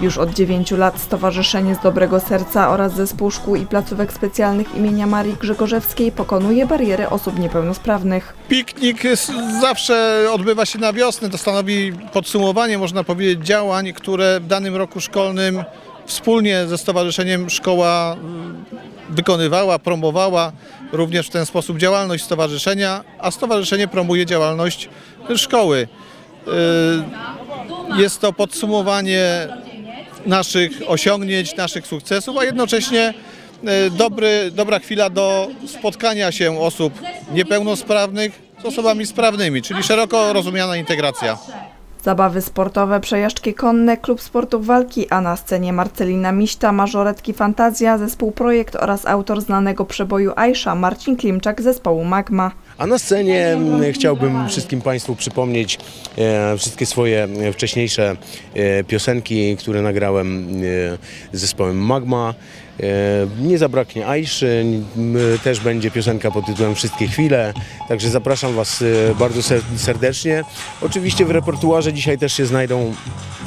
Już od 9 lat Stowarzyszenie z Dobrego Serca oraz Zespół Szkół i Placówek Specjalnych imienia Marii Grzegorzewskiej pokonuje bariery osób niepełnosprawnych. Piknik zawsze odbywa się na wiosnę, to stanowi podsumowanie, można powiedzieć, działań, które w danym roku szkolnym wspólnie ze Stowarzyszeniem Szkoła mm, wykonywała, promowała również w ten sposób działalność stowarzyszenia, a stowarzyszenie promuje działalność szkoły. Y, Jest to podsumowanie naszych osiągnięć, naszych sukcesów, a jednocześnie e, dobry, dobra chwila do spotkania się osób niepełnosprawnych z osobami sprawnymi, czyli szeroko rozumiana integracja. Zabawy sportowe, przejażdżki konne, klub sportów walki, a na scenie Marcelina Miśta, mażoretki Fantazja, zespół Projekt oraz autor znanego przeboju Aisha, Marcin Klimczak zespołu Magma. A na scenie m, chciałbym wszystkim Państwu przypomnieć e, wszystkie swoje e, wcześniejsze e, piosenki, które nagrałem z zespołem Magma. E, nie zabraknie Aiszy, m, też będzie piosenka pod tytułem Wszystkie chwile, także zapraszam Was e, bardzo ser- serdecznie. Oczywiście w repertuarze dzisiaj też się znajdą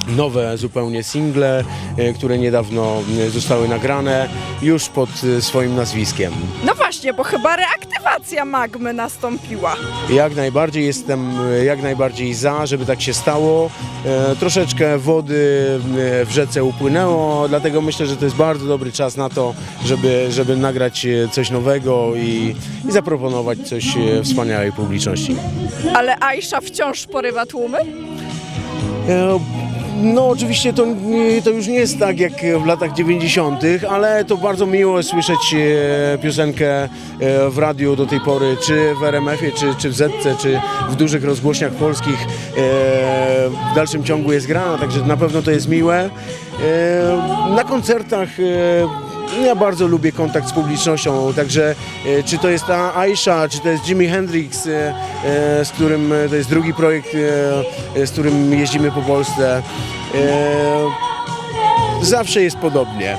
nowe zupełnie single, e, które niedawno zostały nagrane już pod swoim nazwiskiem. No właśnie, bo chyba reaktywacja magmy nastąpiła. Jak najbardziej jestem jak najbardziej za, żeby tak się stało. E, troszeczkę wody w rzece upłynęło, dlatego myślę, że to jest bardzo dobry czas na to, żeby, żeby nagrać e, coś nowego i, i zaproponować coś e, wspaniałej publiczności. Ale Aisha wciąż porywa tłumy? E, No oczywiście to, to już nie jest tak jak w latach 90., ale to bardzo miło słyszeć piosenkę w radiu do tej pory, czy w RMF-ie, czy, czy w Zetce, czy w dużych rozgłośniach polskich. W dalszym ciągu jest grana, także na pewno to jest miłe. Na koncertach ja bardzo lubię kontakt z publicznością, także e, czy to jest ta Aisha, czy to jest Jimi Hendrix, e, e, z którym to jest drugi projekt, z którym jeździmy po Polsce. Zawsze jest podobnie.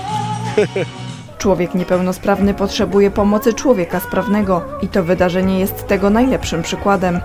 Człowiek niepełnosprawny potrzebuje pomocy człowieka sprawnego i to wydarzenie jest tego najlepszym przykładem.